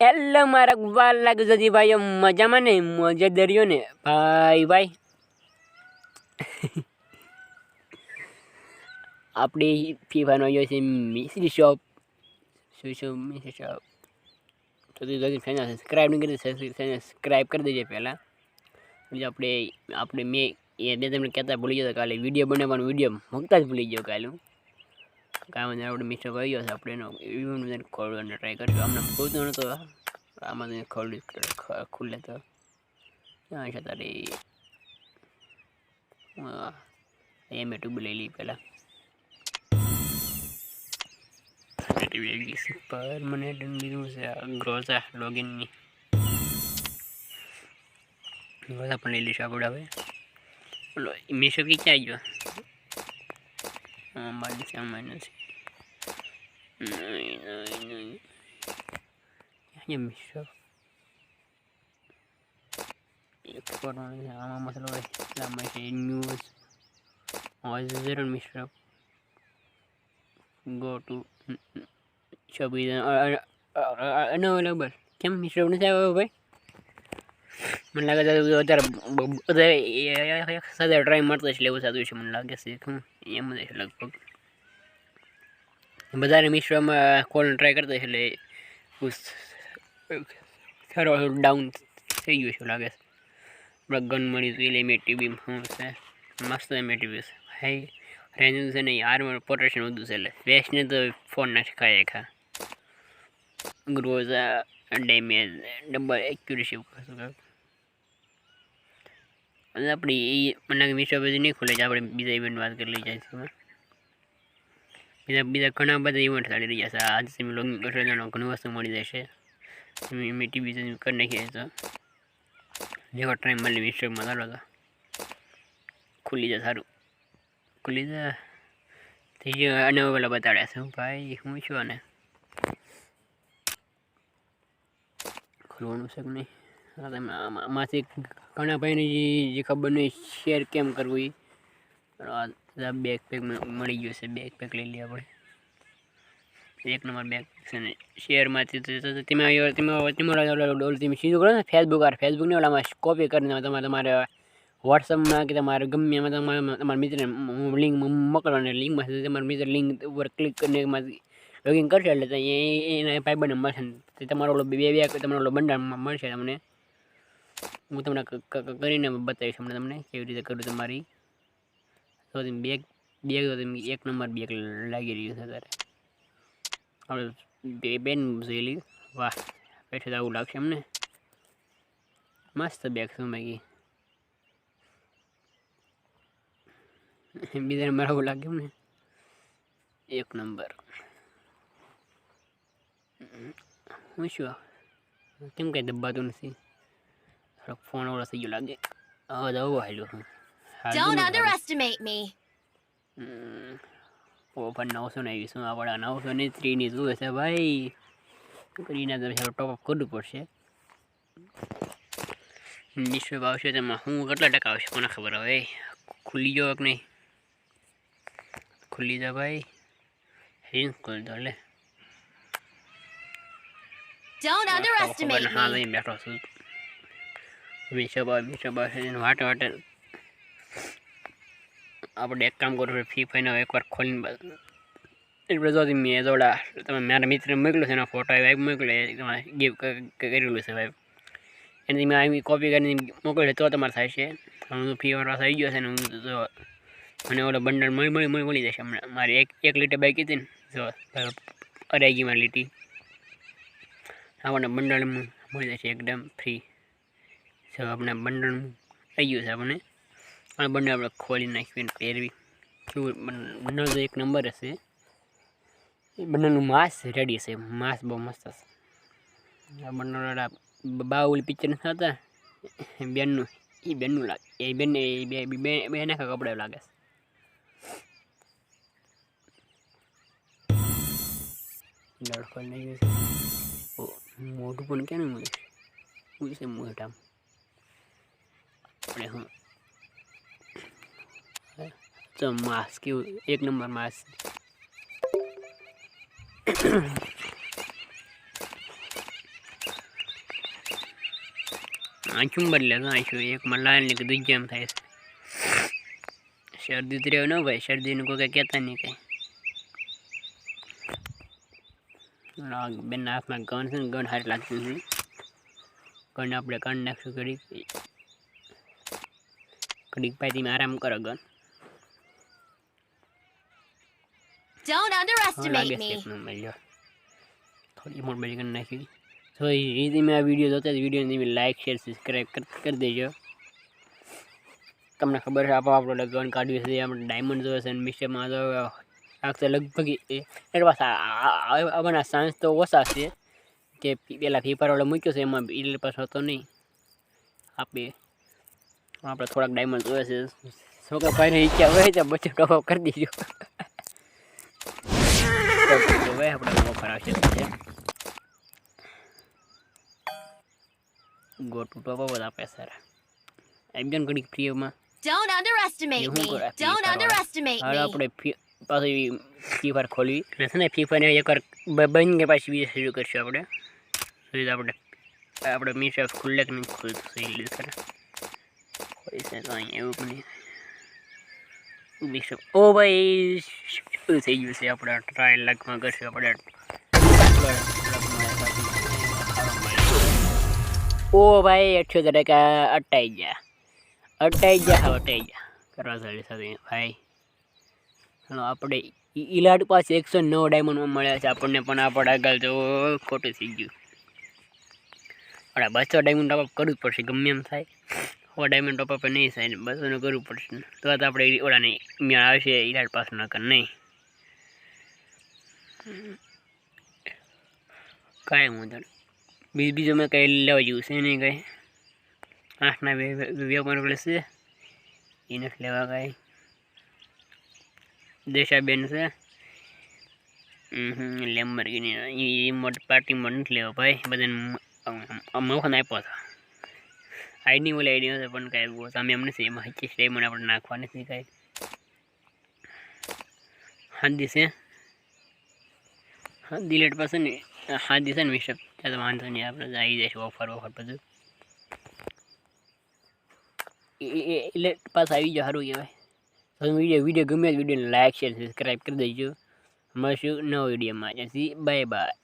એલ્લો મારા વાલ જજી ભાઈઓ, મજામાં ને? મજા દરિયો ને? ભાઈ ભાઈ. આપણી ફીફાનો આવ્યો છે મિસ્ત્રી શોપ શું શું મિસ્ત્રી શોપ તો તું ફેન સબસ્ક્રાઈબ નહીં કરી સબસ્ક્રાઈબ કરી દેજે પહેલાં. બીજું આપણે આપણે મેં એ બે તમને કહેતા ભૂલી ગયો કાલે વીડિયો બનાવવાનો વીડિયો મૂકતા જ ભૂલી ગયો કાલે. હું વાંધો આપણે મિસ્ટર આવી ગયો છે, આપણે એનો ઇવન ખોલવાનો ટ્રાય કરશું. આમને ખોલતો નતો, આમાં તમે ખોલી ખુલ્લે તો ક્યાં છે તારી. એમ એ ટ્યુબ લઈ લઈ પહેલાં. પરમનેન્ટ લીધું છે ગ્રોઝા લોગિનની ગ્રોઝા પણ લઈ લઈશું, આપણે હવે. બોલો મીશો કે ક્યાં ગયો? મારી છે માઇનસ નહીં નહીં નહીં ક્યાં મીશો એક કરવાનું છે આમાં મસાલો આમાં છે ન્યૂઝ ઝીરો મિશ્ર ગો ટુ શોપ અનઅવેલેબલ કેમ મિશ્ર નથી આવ્યો ભાઈ મને લાગે છે વધારે ટ્રાય મારતો છે એવું સાદું છે મને લાગે છે. હું એમ જ લગભગ. બધાને મિશ્રમાં કોલને ટ્રાય કરતા છે એટલે ડાઉન થઈ ગયું છે લાગે છે. આપણે ગન મળી હતી એટલે મેં ટીવી શું છે? મસ્ત મેં ટીવી છે. હાઈ રેન્જ છે નહીં આર્મર પ્રોટેક્શન વધુ છે એટલે વેસ્ટને તો ફોન ના ખાય ખા ગ્રોઝ ડેમેજ ડબલ એક્યુરેસી આપણી એ મને મીશો પછી નહીં ખુલે છે આપણે બીજા ઇવેન્ટ વાત કરી લઈ જઈશું બીજા બીજા ઘણા બધા ઇવેન્ટ ચાલી રહ્યા છે. આજે તમે લોગિંગ એટલે ઘણી વસ્તુ મળી જશે. મેં ટીવી કરી નાખીએ તો. જેવો ટ્રાઈમ મળી મીશોમાં ચાલો તો. ખુલી જાય, સારું. ખુલી જાય. થઈ ગયો અને પેલા બતાડ્યા છે. ભાઈ, હું છું અને ખોલવાનું છે કે નહીં? આમાંથી ઘણા ભાઈને જે ખબર નહીં શેર કેમ કરવું એ બેગ મળી ગયું છે બેકપેક લઈ લઈએ આપણે. એક નંબર બેગ છે ને શેરમાંથી તમે તમે ઓલું તમે સીધું કરો ને ફેસબુક આ ફેસબુકને ઓલામાં કોપી કરીને તમારે તમારે વોટ્સઅપમાં કે તમારે ગમે એમાં તમારે, તમારા મિત્રને લિંક મોકલવાની લિંકમાં તમારા મિત્ર લિંક ઉપર ક્લિક કરીને એમાંથી લોગિન કરશે એટલે એના ભાઈ બને મળશે તમારો ઓલો બે બે તમારો ઓલો બંડાળ મળશે તમને. હું તમને કરીને બતાવીશ હમણાં તમને કેવી રીતે કરું તમારી. તો બેગ બેગ તો એક નંબર બેગ લાગી રહ્યું છે અત્યારે. આપણે બેન જોયેલી વાહ, બેઠે તો આવું લાગશે અમને. મસ્ત બેગ છે મેગી બીજા મારે આવું લાગ્યું ને એક નંબર. હું શું? કેમ કંઈ દબાતું નથી? ફોન ઓળો થઈ ગયો લાગે અવાજ આવો હાલ્યો હું Don't underestimate me. ઓપન નવસો ને આવીશું આપણા નવસો ને ત્રીની શું હશે ભાઈ કરીને તો ટોપઅપ કરવું પડશે વિશ્વ આવશે તેમાં હું કેટલા ટકા આવશે કોને ખબર હવે ખુલ્લી જાવ કે નહીં ખુલ્લી જા ભાઈ હિંસ ખુલ દો લે Don't underestimate me. લઈને બેઠો છે વિશ્વ વાટે વાટે આપણે એક કામ કરું ફ્રી ફાઈને એકવાર ખોલીને એટલે જો મેં જોડા. તમે મારા મિત્રને મોકલ્યો છે, એનો ફોટો આવી મોકલે તમારે ગિફ્ટ કરેલું છે ભાઈ એની મેં આવી કોપી કરીને મોકલે તો તમારે થાય છે. હું ફી વાળા થઈ ગયો છે ને હું જો મને ઓલો બંડલ મળી મળી મળી મળી જશે હમણાં. મારી એક એક લીટર બાઈક હતી ને, જો અઢાઈ મારી લીટી. આપણને બંડલ મળી જશે એકદમ ફ્રી જો આપણે બંડણ થઈ ગયું છે આપણને. આ બંને આપણે ખોલી નાખીને પહેરવી. બંને તો એક નંબર હશે એ બંનેનું માંસ રેડી છે, માંસ બહુ મસ્ત હશે આ બંને ઓલા પિક્ચર નથી હતા બેનનું, એ બેનનું લાગે એ બેન બે બે બે નાખા કપડા લાગે છે. લડકો લઈ ગયો છે. મોઢું પણ કેમ મળે શું છે મોઢામ? આપણે હું. માસ કેવું? એક નંબર માસ આંચું બદલે તો આંચું એકમાં લાલ ને કીધું થાય. છે શરદી તો રહ્યો ન ભાઈ. શરદીનું કોઈ કંઈ કહેતા નહીં કંઈ. બેન, હાથમાં ગણ છે ને ગણ હારી લાગતું છે ગણ આપણે કાઢી નાખશું ઘડીક ભાઈ તમે આરામ કરો ગન. Don't underestimate me. થોડી મોટ બધી કરી નાખી. તો એ તમે આ વીડિયો જોતા જ વિડીયોને તમે લાઈક શેર સબસ્ક્રાઈબ કરી દેજો. તમને ખબર છે આપો આપણો લગન કાઢ્યું છે. આપણે ડાયમંડ જોયો છે અને મિસ્ટેકમાં તો આખતે લગભગ એ- પાછ આવવાના તો ઓછા છે. જે પેલા ફીફાર વાળો મૂક્યો છે એમાં એટલે પાછો હતો નહીં. આપે આપણે થોડાક ડાયમંડ જોવે છે. છોકરા ભાઈને ઈચ્છા હોય તો બચ્ચો ટોપ કરી દીજો. હવે આપણે ઓફર આવશે. ગો ટુ ટોપ બધા આપે સર એમ જન ઘડી ફ્રીમાં Don't underestimate me. Don't underestimate me. આપણે પાછી ફ્રી ફાયર ખોલવી. છે ને ફ્રી ફાયર એકવાર બંધ કે પાછી બીજી શરૂ કરશું આપણે. આપણે આપણે મીન્સ ખુલ્લે કે નહીં ખુલતું સહી લીધું છે તો અહીંયા એવું પણ બીજું ઓ ભાઈ શું થઈ ગયું છે આપણે ટ્રાય લાખમાં કરશું આપણે ઓ ભાઈ અઠ્યોતેર ટકા અટાઈ ગયા અટાઈ ગયા હા અટાઈ ગયા કરવા ચાલે સાથે ભાઈ હા આપણે ઇલાડ પાસે એકસો નવ ડાયમંડમાં મળ્યા છે આપણને પણ આપણે આગળ તો ખોટું થઈ ગયું આપણે બસો ડાયમંડ આપણે કરવું જ પડશે ગમે એમ થાય સો ડાયમંડ ટોપઅપ નહીં થાય બસોનું કરવું પડશે. તો આપણે ઓલાને મેળ આવશે ઈલાડ ન કર નહીં કાંઈ વાંધો બીજ બીજો મેં કંઈ લેવા જેવું છે નહીં કંઈ આઠના વેપાર પ્લસ છે એ નથી લેવા કાંઈ દેશાબેન છે લેમ્બરગીની એ મોટ પાર્ટીમાં નથી લેવા ભાઈ બધાને મફત આપ્યો હતો આઈડી ઓલી આઈડી હશે પણ કાંઈ બહુ સામે અમને એમાં પચીસ ડાયમંડ આપણે નાખવાની છે કાંઈ. હાદી છે. હા દિલેટ પાસે ને, હાદી દિવસે ને વિશે ત્યાં તો વાંધો નહીં, આપણે આવી જઈશું ઓફર ઓફર બધું. એટલે પાસ આવી જાય સારું કહેવાય. તો વીડિયો વીડિયો ગમે વિડીયોને લાઈક શેર સબસ્ક્રાઈબ કરી દેજો. મળશું નવો વિડીયોમાં જ્યાંથી બાય બાય